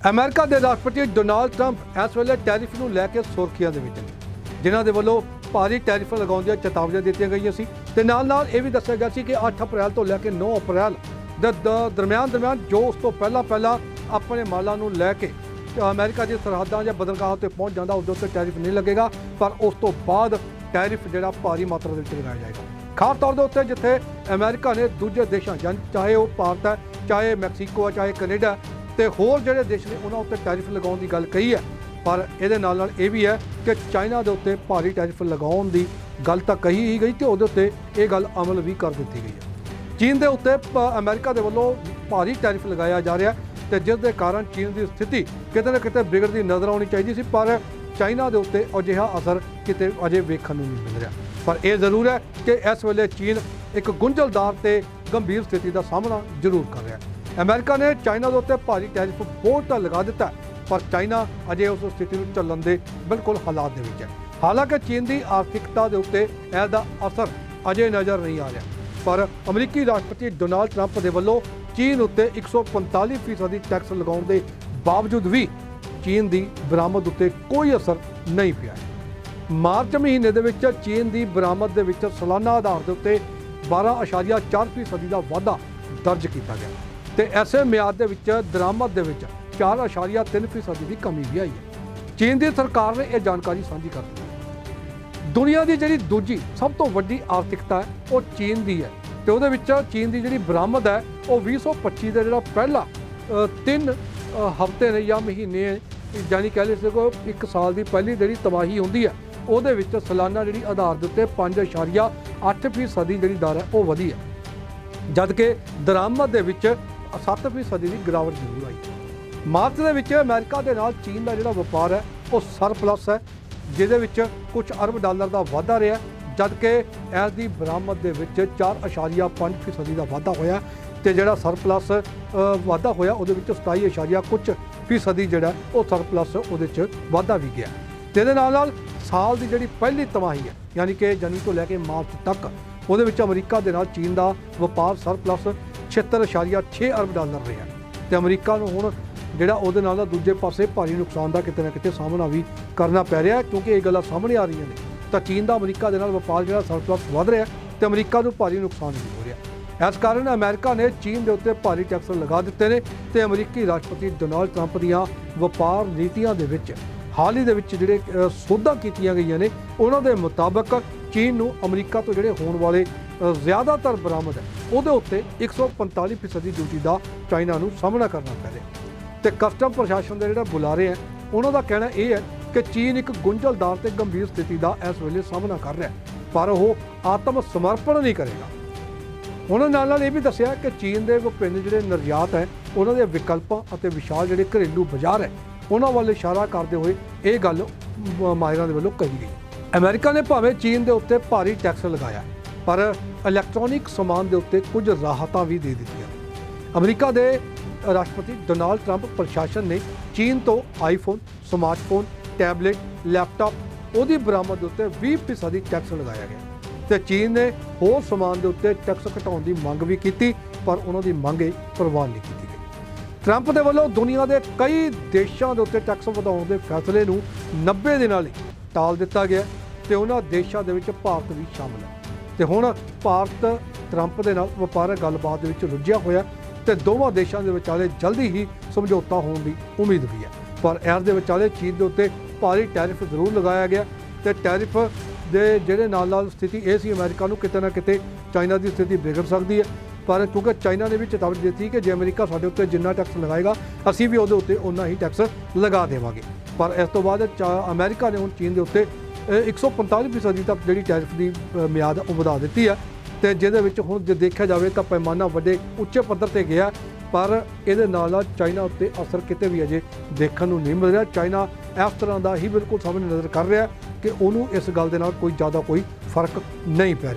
America ਦੇ ਰਾਸ਼ਟਰਪਤੀ Donald Trump ਇਸ ਵੇਲੇ ਟੈਰਿਫ ਨੂੰ ਲੈ ਕੇ ਸੁਰਖੀਆਂ ਦੇ ਵਿੱਚ ਨੇ, ਜਿਨ੍ਹਾਂ ਦੇ ਵੱਲੋਂ ਭਾਰੀ ਟੈਰਿਫ ਲਗਾਉਣ ਦੀਆਂ ਚੇਤਾਵਨੀਆਂ ਦਿੱਤੀਆਂ ਗਈਆਂ ਸੀ ਤੇ ਨਾਲ ਨਾਲ ਇਹ ਵੀ ਦੱਸਿਆ ਗਿਆ ਸੀ ਕਿ 8 ਅਪ੍ਰੈਲ ਤੋਂ ਲੈ ਕੇ 9 ਅਪ੍ਰੈਲ ਦੇ ਦ- ਦਰਮਿਆਨ ਦਰਮਿਆਨ ਜੋ ਉਸ ਤੋਂ ਪਹਿਲਾਂ ਪਹਿਲਾਂ ਆਪਣੇ ਮਾਲਾਂ ਨੂੰ ਲੈ ਕੇ ਅਮਰੀਕਾ ਦੀ ਸਰਹੱਦਾਂ ਜਾਂ ਬੰਦਰਗਾਹਾਂ ਤੇ ਪਹੁੰਚ ਜਾਂਦਾ ਉਦੋਂ ਤੇ ਟੈਰਿਫ ਨਹੀਂ ਲੱਗੇਗਾ, ਪਰ ਉਸ ਤੋਂ ਬਾਅਦ ਟੈਰਿਫ ਜਿਹੜਾ ਭਾਰੀ ਮਾਤਰਾ ਦੇ ਵਿੱਚ ਲਗਾਇਆ ਜਾਏਗਾ। ਖਾਸ ਤੌਰ ਦੇ ਉੱਤੇ ਜਿੱਥੇ ਅਮਰੀਕਾ ਨੇ ਦੂਜੇ ਦੇਸ਼ਾਂ ਜਾਂ ਚਾਹੇ ਉਹ ਭਾਰਤ ਹੈ, ਚਾਹੇ ਮੈਕਸੀਕੋ ਹੈ, ਚਾਹੇ ਕੈਨੇਡਾ ਤੇ ਹੋਰ ਜਿਹੜੇ ਦੇਸ਼ ਨੇ ਉਹਨਾਂ ਉੱਤੇ ਟੈਰਿਫ ਲਗਾਉਣ ਦੀ ਗੱਲ ਕਹੀ ਹੈ। ਪਰ ਇਹਦੇ ਨਾਲ ਨਾਲ ਇਹ ਵੀ ਹੈ ਕਿ ਚਾਈਨਾ ਦੇ ਉੱਤੇ ਭਾਰੀ ਟੈਰਿਫ ਲਗਾਉਣ ਦੀ ਗੱਲ ਤਾਂ ਕਹੀ ਹੀ ਗਈ ਤੇ ਉਹਦੇ ਉੱਤੇ ਇਹ ਗੱਲ ਅਮਲ ਵੀ ਕਰ ਦਿੱਤੀ ਗਈ ਹੈ। ਚੀਨ ਦੇ ਉੱਤੇ ਪ- ਅਮਰੀਕਾ ਦੇ ਵੱਲੋਂ ਭਾਰੀ ਟੈਰਿਫ ਲਗਾਇਆ ਜਾ ਰਿਹਾ ਤੇ ਜਿਸ ਦੇ ਕਾਰਨ ਚੀਨ ਦੀ ਸਥਿਤੀ ਕਿਤੇ ਨਾ ਕਿਤੇ ਵਿਗੜਦੀ ਨਜ਼ਰ ਆਉਣੀ ਚਾਹੀਦੀ ਸੀ, ਪਰ ਚਾਈਨਾ ਦੇ ਉੱਤੇ ਅਜਿਹਾ ਅਸਰ ਕਿਤੇ ਅਜੇ ਵੇਖਣ ਨੂੰ ਨਹੀਂ ਮਿਲ ਰਿਹਾ। ਪਰ ਇਹ ਜ਼ਰੂਰ ਹੈ ਕਿ ਇਸ ਵੇਲੇ ਚੀਨ ਇੱਕ ਗੁੰਝਲਦਾਰ ਤੇ ਗੰਭੀਰ ਸਥਿਤੀ ਦਾ ਸਾਹਮਣਾ ਜ਼ਰੂਰ ਕਰ ਰਿਹਾ ਹੈ। ਅਮਰੀਕਾ ਨੇ ਚਾਈਨਾ ਦੇ ਉੱਤੇ ਭਾਰੀ ਟੈਰਿਫ ਬਹੁਤ ਤਾਂ ਲਗਾ ਦਿੱਤਾ ਪਰ ਚਾਈਨਾ ਅਜੇ ਉਸ ਸਥਿਤੀ ਨੂੰ ਚੱਲਣ ਦੇ ਬਿਲਕੁਲ ਹਾਲਾਤ ਦੇ ਵਿੱਚ ਹੈ। ਹਾਲਾਂਕਿ ਚੀਨ ਦੀ ਆਰਥਿਕਤਾ ਦੇ ਉੱਤੇ ਇਹਦਾ ਅਸਰ ਅਜੇ ਨਜ਼ਰ ਨਹੀਂ ਆ ਰਿਹਾ। ਪਰ ਅਮਰੀਕੀ ਰਾਸ਼ਟਰਪਤੀ ਡੋਨਾਲਡ ਟਰੰਪ ਦੇ ਵੱਲੋਂ ਚੀਨ ਉੱਤੇ 145% ਫੀਸਦੀ ਟੈਕਸ ਲਗਾਉਣ ਦੇ ਬਾਵਜੂਦ ਵੀ ਚੀਨ ਦੀ ਬਰਾਮਦ ਉੱਤੇ ਕੋਈ ਅਸਰ ਨਹੀਂ ਪਿਆ ਮਾਰਚ ਮਹੀਨੇ ਦੇ ਵਿੱਚ ਚੀਨ ਦੀ ਬਰਾਮਦ ਦੇ ਵਿੱਚ ਸਾਲਾਨਾ ਆਧਾਰ ਦੇ ਉੱਤੇ 12.4% ਫੀਸਦੀ ਦਾ ਵਾਧਾ ਦਰਜ ਕੀਤਾ ਗਿਆ। ਤੇ ਐਸੇ ਮਿਆਦ ਦੇ ਵਿੱਚ, ਦਰਾਮਦ ਦੇ ਵਿੱਚ 4.3% ਫੀਸਦੀ ਦੀ ਕਮੀ ਵੀ ਆਈ ਹੈ। ਚੀਨ ਦੀ ਸਰਕਾਰ ਨੇ ਇਹ ਜਾਣਕਾਰੀ ਸਾਂਝੀ ਕਰ ਦਿੱਤੀ ਦੁਨੀਆ ਦੀ ਜਿਹੜੀ ਦੂਜੀ ਸਭ ਤੋਂ ਵੱਡੀ ਆਰਥਿਕਤਾ ਹੈ, ਉਹ ਚੀਨ ਦੀ ਹੈ। ਤੇ ਉਹਦੇ ਵਿੱਚ ਚੀਨ ਦੀ ਜਿਹੜੀ ਬਰਾਮਦ ਹੈ, ਉਹ 2025 ਦਾ ਜਿਹੜਾ ਪਹਿਲਾ ਤਿੰਨ ਹਫ਼ਤੇ ਨੇ ਜਾਂ ਮਹੀਨੇ ਜਾਨੀ ਕਹਿ ਲਈ ਸਕੋ ਇੱਕ ਸਾਲ ਦੀ ਪਹਿਲੀ ਜਿਹੜੀ ਤਬਾਹੀ ਹੁੰਦੀ ਹੈ, ਉਹਦੇ ਵਿੱਚ ਸਾਲਾਨਾ ਜਿਹੜੀ ਆਧਾਰ ਦੇ ਉੱਤੇ 5.8 ਫੀਸਦੀ ਜਿਹੜੀ ਦਰ ਹੈ, ਉਹ ਵਧੀ ਹੈ। ਜਦ ਕਿ ਦਰਾਮਦ ਦੇ ਵਿੱਚ 7 ਫੀਸਦੀ ਦੀ ਗਿਰਾਵਟ ਜ਼ਰੂਰ ਆਈ। ਮਾਰਚ ਦੇ ਵਿੱਚ ਅਮਰੀਕਾ ਦੇ ਨਾਲ ਚੀਨ ਦਾ ਜਿਹੜਾ ਵਪਾਰ ਹੈ, ਉਹ ਸਰਪਲਸ ਹੈ, ਜਿਹਦੇ ਵਿੱਚ ਕੁਝ ਅਰਬ ਡਾਲਰ ਦਾ ਵਾਧਾ ਰਿਹਾ ਜਦਕਿ ਇਸ ਦੀ ਬਰਾਮਦ ਦੇ ਵਿੱਚ 4.5 ਫੀਸਦੀ ਦਾ ਵਾਧਾ ਹੋਇਆ ਤੇ ਜਿਹੜਾ ਸਰਪਲਸ ਵਾਧਾ ਹੋਇਆ, ਉਹਦੇ ਵਿੱਚ 27 ਕੁਝ ਫੀਸਦੀ ਜਿਹੜਾ ਉਹ ਸਰਪਲਸ ਉਹਦੇ ਚ ਵਾਧਾ ਵੀ ਗਿਆ ਤੇ ਇਹਦੇ ਨਾਲ ਨਾਲ ਸਾਲ ਦੀ ਜਿਹੜੀ ਪਹਿਲੀ ਤਿਮਾਹੀ ਹੈ, ਯਾਨੀ ਕਿ ਜਨਵਰੀ ਤੋਂ ਲੈ ਕੇ ਮਾਰਚ ਤੱਕ, ਉਹਦੇ ਵਿੱਚ ਅਮਰੀਕਾ ਦੇ ਨਾਲ ਚੀਨ ਦਾ ਵਪਾਰ ਸਰਪਲਸ 76.6 ਅਰਬ ਡਾਲਰ ਰਿਹਾ ਤੇ ਅਮਰੀਕਾ ਨੂੰ ਹੁਣ ਜਿਹੜਾ ਉਹਦੇ ਨਾਲ ਦਾ ਦੂਜੇ ਪਾਸੇ ਭਾਰੀ ਨੁਕਸਾਨ ਦਾ ਕਿਤੇ ਨਾ ਕਿਤੇ ਸਾਹਮਣਾ ਵੀ ਕਰਨਾ ਪੈ ਰਿਹਾ ਕਿਉਂਕਿ ਇਹ ਗੱਲਾਂ ਸਾਹਮਣੇ ਆ ਰਹੀਆਂ ਨੇ। ਤਾਂ ਚੀਨ ਦਾ ਅਮਰੀਕਾ ਦੇ ਨਾਲ ਵਪਾਰ ਜਿਹੜਾ ਸਰਪਲਸ ਵਧ ਰਿਹਾ ਤੇ ਅਮਰੀਕਾ ਨੂੰ ਭਾਰੀ ਨੁਕਸਾਨ ਵੀ ਹੋ ਰਿਹਾ ਇਸ ਕਾਰਨ ਅਮਰੀਕਾ ਨੇ ਚੀਨ ਦੇ ਉੱਤੇ ਭਾਰੀ ਟੈਕਸ ਲਗਾ ਦਿੱਤੇ ਨੇ ਤੇ ਅਮਰੀਕੀ ਰਾਸ਼ਟਰਪਤੀ ਡੋਨਾਲਡ ਟਰੰਪ ਦੀਆਂ ਵਪਾਰ ਨੀਤੀਆਂ ਦੇ ਵਿੱਚ, ਹਾਲ ਹੀ ਦੇ ਵਿੱਚ ਜਿਹੜੇ ਸੋਧਾਂ ਕੀਤੀਆਂ ਗਈਆਂ ਨੇ, ਉਹਨਾਂ ਦੇ ਮੁਤਾਬਕ ਚੀਨ ਨੂੰ ਅਮਰੀਕਾ ਤੋਂ ਜਿਹੜੇ ਹੋਣ ਵਾਲੇ ਜ਼ਿਆਦਾਤਰ ਬਰਾਮਦ ਹੈ। ਉਹਦੇ ਉੱਤੇ 145% ਡਿਊਟੀ ਦਾ ਚਾਈਨਾ ਨੂੰ ਸਾਹਮਣਾ ਕਰਨਾ ਪੈ ਰਿਹਾ ਤੇ ਕਸਟਮ ਪ੍ਰਸ਼ਾਸਨ ਦੇ ਜਿਹੜਾ ਬੁਲਾਰੇ ਹੈ, ਉਹਨਾਂ ਦਾ ਕਹਿਣਾ ਇਹ ਹੈ ਕਿ ਚੀਨ ਇੱਕ ਗੁੰਝਲਦਾਰ ਤੇ ਗੰਭੀਰ ਸਥਿਤੀ ਦਾ ਇਸ ਵੇਲੇ ਸਾਹਮਣਾ ਕਰ ਰਿਹਾ ਹੈ, ਪਰ ਉਹ ਆਤਮ ਸਮਰਪਣ ਨਹੀਂ ਕਰੇਗਾ। ਉਹਨਾਂ ਨਾਲ ਨਾਲ ਇਹ ਵੀ ਦੱਸਿਆ ਕਿ ਚੀਨ ਦੇ ਵਿਭਿੰਨ ਜਿਹੜੇ ਨਿਰਯਾਤ ਹੈ, ਉਹਨਾਂ ਦੇ ਵਿਕਲਪਾਂ ਅਤੇ ਵਿਸ਼ਾਲ ਜਿਹੜੇ ਘਰੇਲੂ ਬਾਜ਼ਾਰ ਹੈ, ਉਹਨਾਂ ਵੱਲ ਇਸ਼ਾਰਾ ਕਰਦੇ ਹੋਏ ਇਹ ਗੱਲ ਮਾਹਿਰਾਂ ਦੇ ਵੱਲੋਂ ਕਹੀ ਗਈ। ਅਮਰੀਕਾ ਨੇ ਭਾਵੇਂ ਚੀਨ ਦੇ ਉੱਤੇ ਭਾਰੀ ਟੈਕਸ ਲਗਾਇਆ ਪਰ ਇਲੈਕਟ੍ਰੋਨਿਕ ਸਮਾਨ ਦੇ ਉੱਤੇ ਕੁਝ ਰਾਹਤਾਂ ਵੀ ਦੇ ਦਿੱਤੀਆਂ। ਅਮਰੀਕਾ ਦੇ ਰਾਸ਼ਟਰਪਤੀ ਡੋਨਾਲਡ ਟਰੰਪ ਪ੍ਰਸ਼ਾਸਨ ਨੇ ਚੀਨ ਤੋਂ ਆਈਫੋਨ, ਸਮਾਰਟਫੋਨ, ਟੈਬਲੇਟ, ਲੈਪਟਾਪ, ਉਹਦੀ ਬਰਾਮਦ ਉੱਤੇ 20% ਦੀ ਟੈਕਸ ਲਗਾਇਆ ਗਿਆ। ਤੇ ਚੀਨ ਨੇ ਹੋਰ ਸਮਾਨ ਦੇ ਉੱਤੇ ਟੈਕਸ ਘਟਾਉਣ ਦੀ ਮੰਗ ਵੀ ਕੀਤੀ, ਪਰ ਉਹਨਾਂ ਦੀ ਮੰਗ ਇਹ ਪ੍ਰਵਾਨ ਨਹੀਂ ਕੀਤੀ ਗਈ। ਟਰੰਪ ਦੇ ਵੱਲੋਂ ਦੁਨੀਆ ਦੇ ਕਈ ਦੇਸ਼ਾਂ ਦੇ ਉੱਤੇ ਟੈਕਸ ਵਧਾਉਣ ਦੇ ਫੈਸਲੇ ਨੂੰ 90 ਦਿਨਾਂ ਲਈ ਟਾਲ ਦਿੱਤਾ ਗਿਆ ਤੇ ਉਹਨਾਂ ਦੇਸ਼ਾਂ ਦੇ ਵਿੱਚ ਭਾਰਤ ਵੀ ਸ਼ਾਮਲ ਹੈ। ਤੇ ਹੁਣ ਭਾਰਤ ਟਰੰਪ ਦੇ ਨਾਲ ਵਪਾਰਕ ਗੱਲਬਾਤ ਦੇ ਵਿੱਚ ਰੁੱਝਿਆ ਹੋਇਆ ਤੇ ਦੋਵਾਂ ਦੇਸ਼ਾਂ ਦੇ ਵਿਚਾਲੇ ਜਲਦੀ ਹੀ ਸਮਝੌਤਾ ਹੋਣ ਦੀ ਉਮੀਦ ਵੀ ਹੈ। ਪਰ ਇਸ ਦੇ ਵਿਚਾਲੇ ਚੀਨ ਦੇ ਉੱਤੇ ਭਾਰੀ ਟੈਰਿਫ ਜ਼ਰੂਰ ਲਗਾਇਆ ਗਿਆ ਤੇ ਟੈਰਿਫ ਦੇ ਜਿਹੜੇ ਨਾਲ ਨਾਲ ਸਥਿਤੀ ਇਹ ਸੀ ਅਮਰੀਕਾ ਨੂੰ ਕਿਤੇ ਨਾ ਕਿਤੇ ਚਾਈਨਾ ਦੀ ਸਥਿਤੀ ਵਿਗੜ ਸਕਦੀ ਹੈ। ਪਰ ਕਿਉਂਕਿ ਚਾਈਨਾ ਨੇ ਵੀ ਚੇਤਾਵਨੀ ਦਿੱਤੀ ਕਿ ਜੇ ਅਮਰੀਕਾ ਸਾਡੇ ਉੱਤੇ ਜਿੰਨਾ ਟੈਕਸ ਲਗਾਏਗਾ, ਅਸੀਂ ਵੀ ਉਹਦੇ ਉੱਤੇ ਉਨਾ ਹੀ ਟੈਕਸ ਲਗਾ ਦੇਵਾਂਗੇ। ਪਰ ਇਸ ਤੋਂ ਬਾਅਦ ਚਾ- ਅਮਰੀਕਾ ਨੇ ਹੁਣ ਚੀਨ ਦੇ ਉੱਤੇ 145% ਤੱਕ ਜਿਹੜੀ ਟੈਰਿਫ ਦੀ ਮਿਆਦ ਉਹ ਵਧਾ ਦਿੱਤੀ ਹੈ ਤੇ ਜਿਹਦੇ ਵਿੱਚ ਹੁਣ ਜੇ ਦੇਖਿਆ ਜਾਵੇ ਤਾਂ ਪੈਮਾਨਾ ਵੱਡੇ ਉੱਚੇ ਪੱਧਰ ਤੇ ਗਿਆ, ਪਰ ਇਹਦੇ ਨਾਲ ਨਾਲ ਚਾਈਨਾ ਉੱਤੇ ਅਸਰ ਕਿਤੇ ਵੀ ਅਜੇ ਦੇਖਣ ਨੂੰ ਨਹੀਂ ਮਿਲ ਰਿਹਾ। ਚਾਈਨਾ ਇਸ ਤਰ੍ਹਾਂ ਦਾ ਹੀ ਬਿਲਕੁਲ ਸਾਹਮਣੇ ਨਜ਼ਰ ਕਰ ਰਿਹਾ ਕਿ ਉਹਨੂੰ ਇਸ ਗੱਲ ਦੇ ਨਾਲ ਕੋਈ ਜ਼ਿਆਦਾ ਕੋਈ ਫ਼ਰਕ ਨਹੀਂ ਪੈ ਰਿਹਾ।